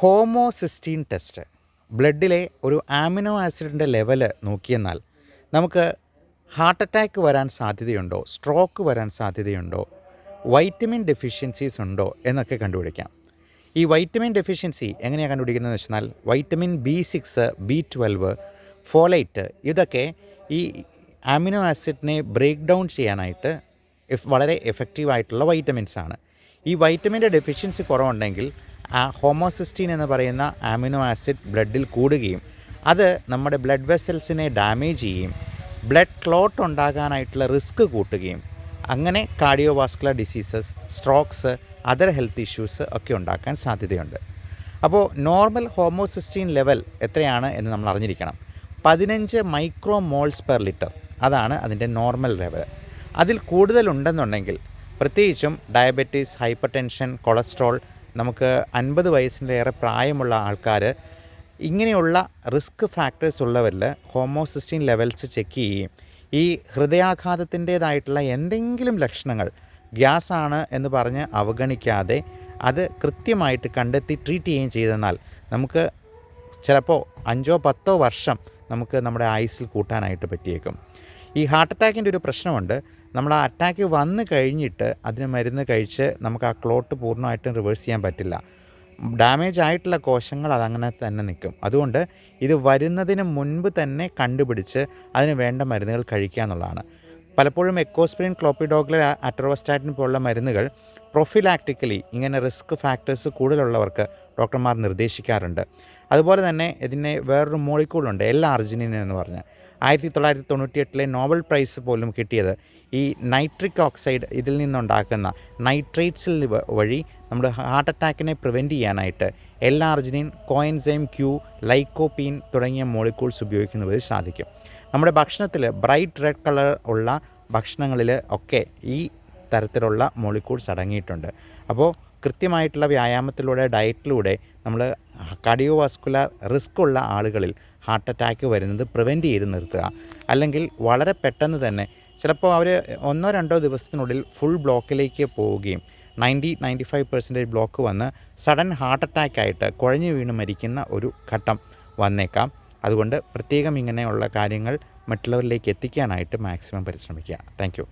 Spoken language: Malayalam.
Homocysteine test. ബ്ലഡിലെ ഒരു ആമിനോ ആസിഡിന്റെ ലെവൽ നോക്കിയെന്നാൽ നമുക്ക് ഹാർട്ട് അറ്റാക്ക് വരാൻ സാധ്യതയുണ്ടോ? സ്ട്രോക്ക് വരാൻ സാധ്യതയുണ്ടോ? വൈറ്റമിൻ ഡെഫിഷ്യൻസീസ് ഉണ്ടോ? എന്നൊക്കെ കണ്ടുപിടിക്കാം. ഈ വൈറ്റമിൻ ഡെഫിഷ്യൻസി എങ്ങനെയാണ് കണ്ടുപിടിക്കുന്നതെന്ന് വെച്ചാൽ vitamin B six B twelve folate ഇതൊക്കെ ഈ ആമിനോ ആസിഡിനെ ബ്രേക്ക് ഡൗൺ ചെയ്യാനായിട്ട് വളരെ എഫക്റ്റീവായിട്ടുള്ള വൈറ്റമിൻസ് ആണ് ഈ വൈറ്റമിന്റെ ഡെഫിഷ്യൻസി കുറവുണ്ടെങ്കിൽ ആ ഹോമോസിസ്റ്റീൻ എന്ന് പറയുന്ന ആമിനോ ആസിഡ് ബ്ലഡിൽ കൂടുകയും അത് നമ്മുടെ ബ്ലഡ് വെസൽസിനെ ഡാമേജ് ചെയ്യുകയും ബ്ലഡ് ക്ലോട്ട് ഉണ്ടാകാനായിട്ടുള്ള റിസ്ക് കൂട്ടുകയും അങ്ങനെ cardiovascular diseases strokes other health issues ഒക്കെ ഉണ്ടാക്കാൻ സാധ്യതയുണ്ട്. അപ്പോൾ നോർമൽ ഹോമോസിസ്റ്റീൻ ലെവൽ എത്രയാണ് എന്ന് നമ്മൾ അറിഞ്ഞിരിക്കണം. പതിനഞ്ച് മൈക്രോ മോൾസ് പെർ ലിറ്റർ അതാണ് അതിന്റെ നോർമൽ ലെവൽ. അതിൽ കൂടുതലുണ്ടെന്നുണ്ടെങ്കിൽ പ്രത്യേകിച്ചും ഡയബറ്റീസ് ഹൈപ്പർ ടെൻഷൻ കൊളസ്ട്രോൾ നമുക്ക് അൻപത് വയസ്സിലേറെ പ്രായമുള്ള ആൾക്കാർ ഇങ്ങനെയുള്ള റിസ്ക് ഫാക്ടേഴ്സ് ഉള്ളവരിൽ ഹോമോസിസ്റ്റീൻ ലെവൽസ് ചെക്ക് ചെയ്യുകയും ഈ ഹൃദയാഘാതത്തിന്റേതായിട്ടുള്ള എന്തെങ്കിലും ലക്ഷണങ്ങൾ ഗ്യാസ് ആണ് എന്ന് പറഞ്ഞ് അവഗണിക്കാതെ അത് കൃത്യമായിട്ട് കണ്ടെത്തി ട്രീറ്റ് ചെയ്യുകയും ചെയ്തെന്നാൽ നമുക്ക് ചിലപ്പോൾ അഞ്ചോ പത്തോ വർഷം നമുക്ക് നമ്മുടെ ആയുസ്സിൽ കൂട്ടാനായിട്ട് പറ്റിയേക്കും. ഈ ഹാർട്ട് അറ്റാക്കിന്റെ ഒരു പ്രശ്നമുണ്ട്. നമ്മൾ ആ അറ്റാക്ക് വന്നു കഴിഞ്ഞിട്ട് അതിന് മരുന്ന് കഴിച്ച് നമുക്ക് ആ ക്ലോട്ട് പൂർണമായിട്ടും റിവേഴ്സ് ചെയ്യാൻ പറ്റില്ല. ഡാമേജ് ആയിട്ടുള്ള കോശങ്ങൾ അതങ്ങനെ തന്നെ നിൽക്കും. അതുകൊണ്ട് ഇത് വരുന്നതിന് മുൻപ് തന്നെ കണ്ടുപിടിച്ച് അതിന് വേണ്ട മരുന്നുകൾ കഴിക്കുക എന്നുള്ളതാണ്. പലപ്പോഴും എക്കോസ്പ്രിൻ ക്ലോപ്പിഡോഗ്ല അറ്ററോസ്റ്റാറ്റിൻ പോലുള്ള മരുന്നുകൾ പ്രൊഫിലാക്റ്റിക്കലി ഇങ്ങനെ റിസ്ക് ഫാക്ടേഴ്സ് കൂടുതലുള്ളവർക്ക് ഡോക്ടർമാർ നിർദ്ദേശിക്കാറുണ്ട്. അതുപോലെ തന്നെ ഇതിനെ വേറൊരു മോളിക്കൂളുണ്ട് എൽ ആർജിനിൻ എന്ന് പറഞ്ഞ്. ആയിരത്തി തൊള്ളായിരത്തി തൊണ്ണൂറ്റി എട്ടിലെ നോബൽ പ്രൈസ് പോലും കിട്ടിയത് ഈ നൈട്രിക് ഓക്സൈഡ് ഇതിൽ നിന്നുണ്ടാക്കുന്ന നൈട്രേറ്റ്സിൽ വഴി നമ്മുടെ ഹാർട്ട് അറ്റാക്കിനെ പ്രിവെന്റ് ചെയ്യാനായിട്ട് L arginine coenzyme Q lycopene തുടങ്ങിയ മോളിക്യൂൾസ് ഉപയോഗിക്കുന്നത് സാധിക്കും. നമ്മുടെ ഭക്ഷണത്തിൽ ബ്രൈറ്റ് റെഡ് കളർ ഉള്ള ഭക്ഷണങ്ങളിൽ ഒക്കെ ഈ തരത്തിലുള്ള മോളിക്യൂൾസ് അടങ്ങിയിട്ടുണ്ട്. അപ്പോൾ കൃത്യമായിട്ടുള്ള വ്യായാമത്തിലൂടെ ഡയറ്റിലൂടെ നമ്മൾ കാർഡിയോവാസ്കുലർ റിസ്ക് ഉള്ള ആളുകളിൽ ഹാർട്ട് അറ്റാക്ക് വരുന്നത് പ്രിവെന്റ് ചെയ്ത് നിർത്തുക. അല്ലെങ്കിൽ വളരെ പെട്ടെന്ന് തന്നെ ചിലപ്പോൾ അവർ ഒന്നോ രണ്ടോ ദിവസത്തിനുള്ളിൽ ഫുൾ ബ്ലോക്കിലേക്ക് പോവുകയും ninety ninety five percentage block വന്ന് സഡൻ ഹാർട്ട് അറ്റാക്ക് ആയിട്ട് കുഴഞ്ഞു വീണ് മരിക്കുന്ന ഒരു ഘട്ടം വന്നേക്കാം. അതുകൊണ്ട് പ്രത്യേകം ഇങ്ങനെയുള്ള കാര്യങ്ങൾ മറ്റുള്ളവരിലേക്ക് എത്തിക്കാനായിട്ട് മാക്സിമം പരിശ്രമിക്കുക. താങ്ക്